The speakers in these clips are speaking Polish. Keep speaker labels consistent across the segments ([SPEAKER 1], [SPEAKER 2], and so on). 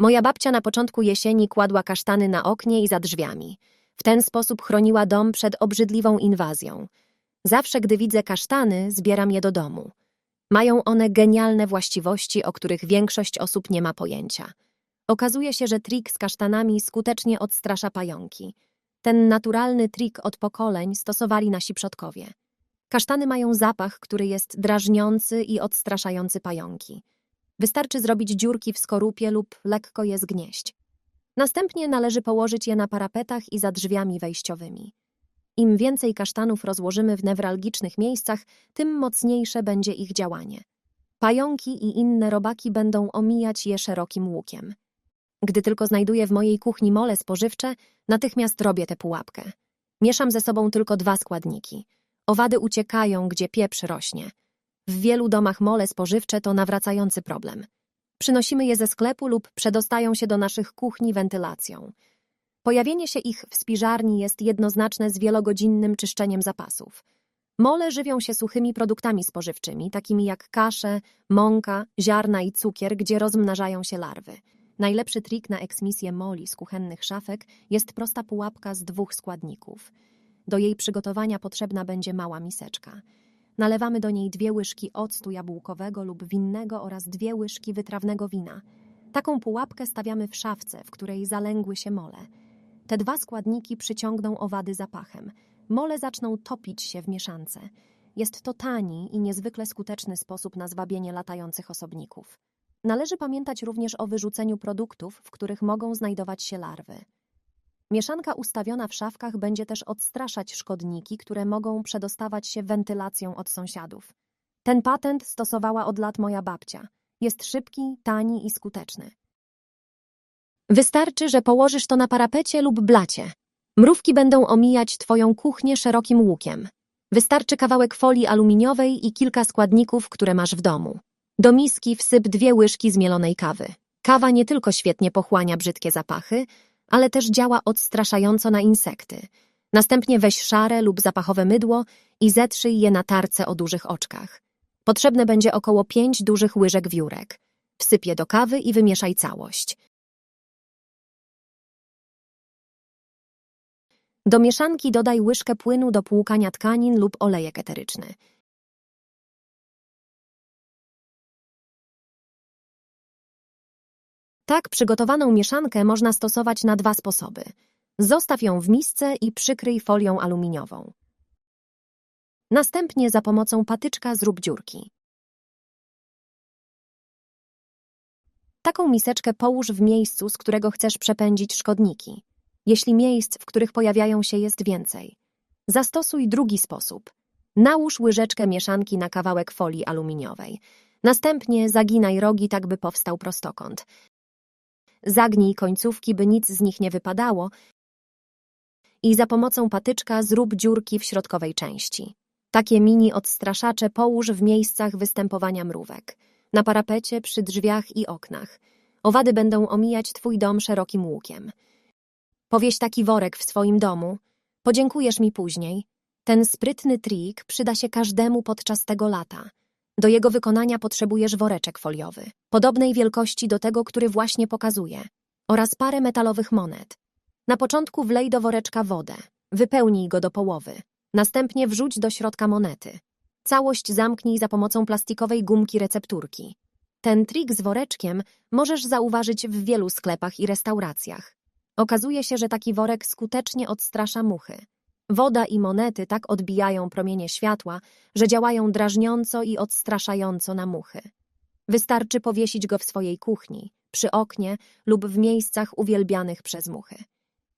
[SPEAKER 1] Moja babcia na początku jesieni kładła kasztany na oknie i za drzwiami. W ten sposób chroniła dom przed obrzydliwą inwazją. Zawsze, gdy widzę kasztany, zbieram je do domu. Mają one genialne właściwości, o których większość osób nie ma pojęcia. Okazuje się, że trik z kasztanami skutecznie odstrasza pająki. Ten naturalny trik od pokoleń stosowali nasi przodkowie. Kasztany mają zapach, który jest drażniący i odstraszający pająki. Wystarczy zrobić dziurki w skorupie lub lekko je zgnieść. Następnie należy położyć je na parapetach i za drzwiami wejściowymi. Im więcej kasztanów rozłożymy w newralgicznych miejscach, tym mocniejsze będzie ich działanie. Pająki i inne robaki będą omijać je szerokim łukiem. Gdy tylko znajduję w mojej kuchni mole spożywcze, natychmiast robię tę pułapkę. Mieszam ze sobą tylko dwa składniki. Owady uciekają, gdzie pieprz rośnie. W wielu domach mole spożywcze to nawracający problem. Przynosimy je ze sklepu lub przedostają się do naszych kuchni wentylacją. Pojawienie się ich w spiżarni jest jednoznaczne z wielogodzinnym czyszczeniem zapasów. Mole żywią się suchymi produktami spożywczymi, takimi jak kasze, mąka, ziarna i cukier, gdzie rozmnażają się larwy. Najlepszy trik na eksmisję moli z kuchennych szafek jest prosta pułapka z dwóch składników. Do jej przygotowania potrzebna będzie mała miseczka. Nalewamy do niej dwie łyżki octu jabłkowego lub winnego oraz dwie łyżki wytrawnego wina. Taką pułapkę stawiamy w szafce, w której zalęgły się mole. Te dwa składniki przyciągną owady zapachem. Mole zaczną topić się w mieszance. Jest to tani i niezwykle skuteczny sposób na zwabienie latających osobników. Należy pamiętać również o wyrzuceniu produktów, w których mogą znajdować się larwy. Mieszanka ustawiona w szafkach będzie też odstraszać szkodniki, które mogą przedostawać się wentylacją od sąsiadów. Ten patent stosowała od lat moja babcia. Jest szybki, tani i skuteczny. Wystarczy, że położysz to na parapecie lub blacie. Mrówki będą omijać twoją kuchnię szerokim łukiem. Wystarczy kawałek folii aluminiowej i kilka składników, które masz w domu. Do miski wsyp dwie łyżki zmielonej kawy. Kawa nie tylko świetnie pochłania brzydkie zapachy, ale też działa odstraszająco na insekty. Następnie weź szare lub zapachowe mydło i zetrzyj je na tarce o dużych oczkach. Potrzebne będzie około pięć dużych łyżek wiórek. Wsyp je do kawy i wymieszaj całość. Do mieszanki dodaj łyżkę płynu do płukania tkanin lub olejek eteryczny. Tak przygotowaną mieszankę można stosować na dwa sposoby. Zostaw ją w misce i przykryj folią aluminiową. Następnie za pomocą patyczka zrób dziurki. Taką miseczkę połóż w miejscu, z którego chcesz przepędzić szkodniki, jeśli miejsc, w których pojawiają się jest więcej. Zastosuj drugi sposób. Nałóż łyżeczkę mieszanki na kawałek folii aluminiowej. Następnie zaginaj rogi, tak by powstał prostokąt. Zagnij końcówki, by nic z nich nie wypadało i za pomocą patyczka zrób dziurki w środkowej części. Takie mini odstraszacze połóż w miejscach występowania mrówek, na parapecie, przy drzwiach i oknach. Owady będą omijać twój dom szerokim łukiem. Powieś taki worek w swoim domu. Podziękujesz mi później. Ten sprytny trik przyda się każdemu podczas tego lata. Do jego wykonania potrzebujesz woreczek foliowy, podobnej wielkości do tego, który właśnie pokazuję, oraz parę metalowych monet. Na początku wlej do woreczka wodę, wypełnij go do połowy, następnie wrzuć do środka monety. Całość zamknij za pomocą plastikowej gumki recepturki. Ten trik z woreczkiem możesz zauważyć w wielu sklepach i restauracjach. Okazuje się, że taki worek skutecznie odstrasza muchy. Woda i monety tak odbijają promienie światła, że działają drażniąco i odstraszająco na muchy. Wystarczy powiesić go w swojej kuchni, przy oknie lub w miejscach uwielbianych przez muchy.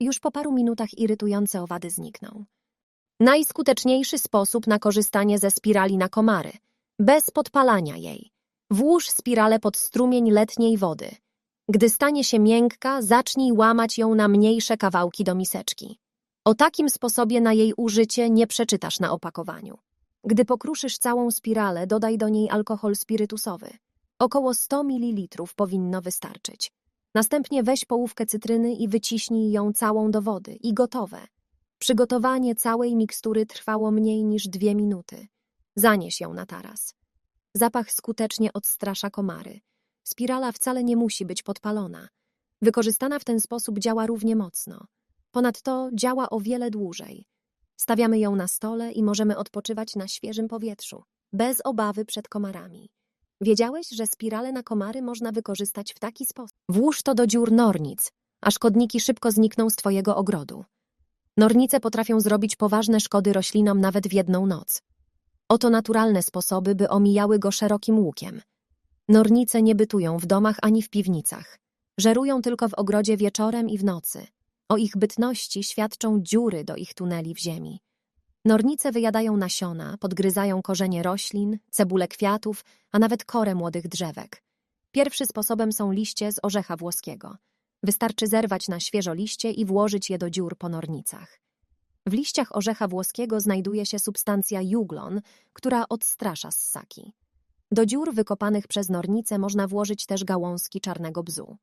[SPEAKER 1] Już po paru minutach irytujące owady znikną. Najskuteczniejszy sposób na korzystanie ze spirali na komary, bez podpalania jej. Włóż spiralę pod strumień letniej wody. Gdy stanie się miękka, zacznij łamać ją na mniejsze kawałki do miseczki. O takim sposobie na jej użycie nie przeczytasz na opakowaniu. Gdy pokruszysz całą spiralę, dodaj do niej alkohol spirytusowy. Około 100 ml powinno wystarczyć. Następnie weź połówkę cytryny i wyciśnij ją całą do wody i gotowe. Przygotowanie całej mikstury trwało mniej niż dwie minuty. Zanieś ją na taras. Zapach skutecznie odstrasza komary. Spirala wcale nie musi być podpalona. Wykorzystana w ten sposób działa równie mocno. Ponadto działa o wiele dłużej. Stawiamy ją na stole i możemy odpoczywać na świeżym powietrzu, bez obawy przed komarami. Wiedziałeś, że spirale na komary można wykorzystać w taki sposób? Włóż to do dziur nornic, a szkodniki szybko znikną z twojego ogrodu. Nornice potrafią zrobić poważne szkody roślinom nawet w jedną noc. Oto naturalne sposoby, by omijały go szerokim łukiem. Nornice nie bytują w domach ani w piwnicach. Żerują tylko w ogrodzie wieczorem i w nocy. O ich bytności świadczą dziury do ich tuneli w ziemi. Nornice wyjadają nasiona, podgryzają korzenie roślin, cebule kwiatów, a nawet korę młodych drzewek. Pierwszy sposobem są liście z orzecha włoskiego. Wystarczy zerwać na świeżo liście i włożyć je do dziur po nornicach. W liściach orzecha włoskiego znajduje się substancja juglon, która odstrasza ssaki. Do dziur wykopanych przez nornice można włożyć też gałązki czarnego bzu.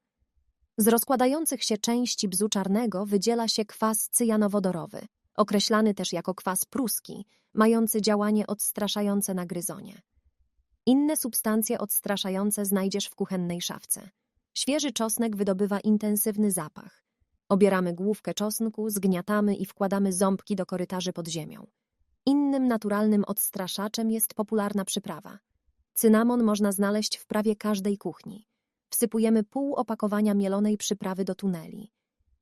[SPEAKER 1] Z rozkładających się części bzu czarnego wydziela się kwas cyjanowodorowy, określany też jako kwas pruski, mający działanie odstraszające na gryzonie. Inne substancje odstraszające znajdziesz w kuchennej szafce. Świeży czosnek wydobywa intensywny zapach. Obieramy główkę czosnku, zgniatamy i wkładamy ząbki do korytarzy pod ziemią. Innym naturalnym odstraszaczem jest popularna przyprawa. Cynamon można znaleźć w prawie każdej kuchni. Wsypujemy pół opakowania mielonej przyprawy do tuneli.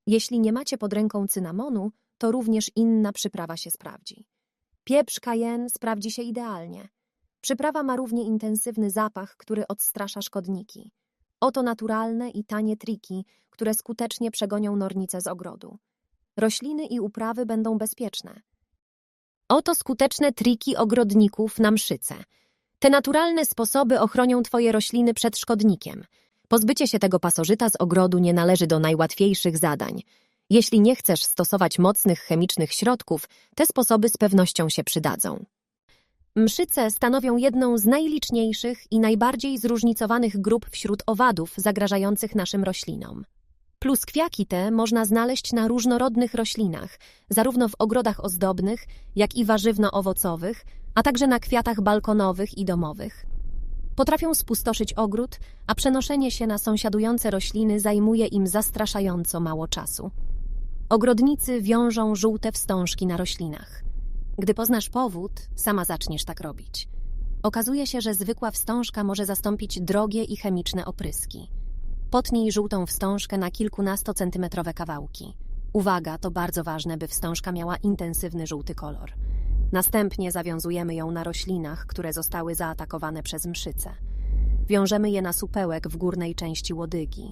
[SPEAKER 1] Jeśli nie macie pod ręką cynamonu, to również inna przyprawa się sprawdzi. Pieprz cayenne sprawdzi się idealnie. Przyprawa ma równie intensywny zapach, który odstrasza szkodniki. Oto naturalne i tanie triki, które skutecznie przegonią nornice z ogrodu. Rośliny i uprawy będą bezpieczne. Oto skuteczne triki ogrodników na mszyce. Te naturalne sposoby ochronią Twoje rośliny przed szkodnikiem. Pozbycie się tego pasożyta z ogrodu nie należy do najłatwiejszych zadań. Jeśli nie chcesz stosować mocnych chemicznych środków, te sposoby z pewnością się przydadzą. Mszyce stanowią jedną z najliczniejszych i najbardziej zróżnicowanych grup wśród owadów zagrażających naszym roślinom. Pluskwiaki te można znaleźć na różnorodnych roślinach, zarówno w ogrodach ozdobnych, jak i warzywno-owocowych, a także na kwiatach balkonowych i domowych. Potrafią spustoszyć ogród, a przenoszenie się na sąsiadujące rośliny zajmuje im zastraszająco mało czasu. Ogrodnicy wiążą żółte wstążki na roślinach. Gdy poznasz powód, sama zaczniesz tak robić. Okazuje się, że zwykła wstążka może zastąpić drogie i chemiczne opryski. Potnij żółtą wstążkę na kilkunastocentymetrowe kawałki. Uwaga, to bardzo ważne, by wstążka miała intensywny żółty kolor. Następnie zawiązujemy ją na roślinach, które zostały zaatakowane przez mszyce. Wiążemy je na supełek w górnej części łodygi.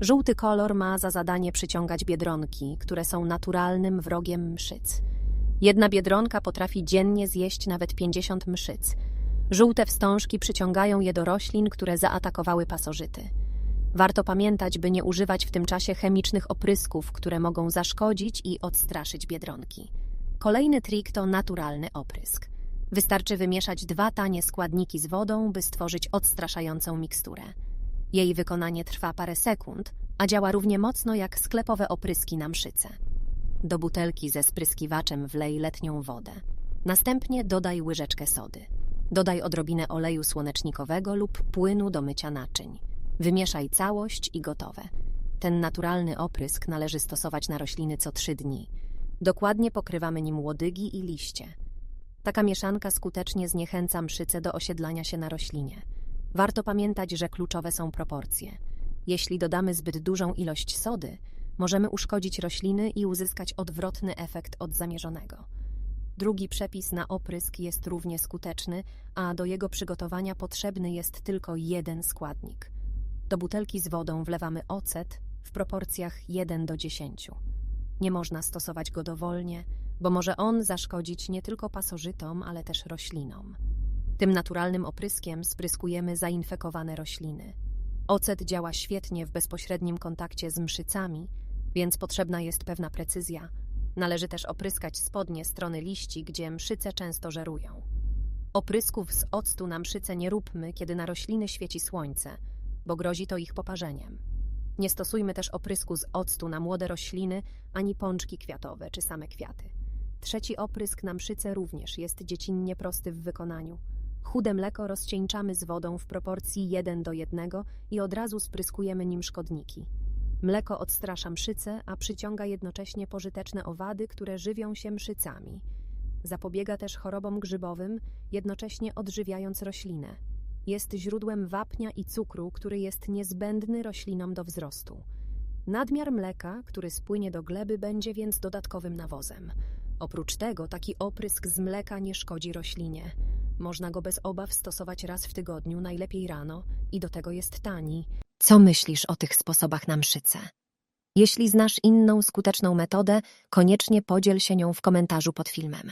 [SPEAKER 1] Żółty kolor ma za zadanie przyciągać biedronki, które są naturalnym wrogiem mszyc. Jedna biedronka potrafi dziennie zjeść nawet 50 mszyc. Żółte wstążki przyciągają je do roślin, które zaatakowały pasożyty. Warto pamiętać, by nie używać w tym czasie chemicznych oprysków, które mogą zaszkodzić i odstraszyć biedronki. Kolejny trik to naturalny oprysk. Wystarczy wymieszać dwa tanie składniki z wodą, by stworzyć odstraszającą miksturę. Jej wykonanie trwa parę sekund, a działa równie mocno jak sklepowe opryski na mszyce. Do butelki ze spryskiwaczem wlej letnią wodę. Następnie dodaj łyżeczkę sody. Dodaj odrobinę oleju słonecznikowego lub płynu do mycia naczyń. Wymieszaj całość i gotowe. Ten naturalny oprysk należy stosować na rośliny co trzy dni. Dokładnie pokrywamy nim łodygi i liście. Taka mieszanka skutecznie zniechęca mszyce do osiedlania się na roślinie. Warto pamiętać, że kluczowe są proporcje. Jeśli dodamy zbyt dużą ilość sody, możemy uszkodzić rośliny i uzyskać odwrotny efekt od zamierzonego. Drugi przepis na oprysk jest równie skuteczny, a do jego przygotowania potrzebny jest tylko jeden składnik. Do butelki z wodą wlewamy ocet w proporcjach 1 do 10. Nie można stosować go dowolnie, bo może on zaszkodzić nie tylko pasożytom, ale też roślinom. Tym naturalnym opryskiem spryskujemy zainfekowane rośliny. Ocet działa świetnie w bezpośrednim kontakcie z mszycami, więc potrzebna jest pewna precyzja. Należy też opryskać spodnie strony liści, gdzie mszyce często żerują. Oprysków z octu na mszyce nie róbmy, kiedy na rośliny świeci słońce, bo grozi to ich poparzeniem. Nie stosujmy też oprysku z octu na młode rośliny, ani pączki kwiatowe czy same kwiaty. Trzeci oprysk na mszyce również jest dziecinnie prosty w wykonaniu. Chude mleko rozcieńczamy z wodą w proporcji 1 do 1 i od razu spryskujemy nim szkodniki. Mleko odstrasza mszyce, a przyciąga jednocześnie pożyteczne owady, które żywią się mszycami. Zapobiega też chorobom grzybowym, jednocześnie odżywiając roślinę. Jest źródłem wapnia i cukru, który jest niezbędny roślinom do wzrostu. Nadmiar mleka, który spłynie do gleby, będzie więc dodatkowym nawozem. Oprócz tego taki oprysk z mleka nie szkodzi roślinie. Można go bez obaw stosować raz w tygodniu, najlepiej rano i do tego jest tani. Co myślisz o tych sposobach na mszyce? Jeśli znasz inną skuteczną metodę, koniecznie podziel się nią w komentarzu pod filmem.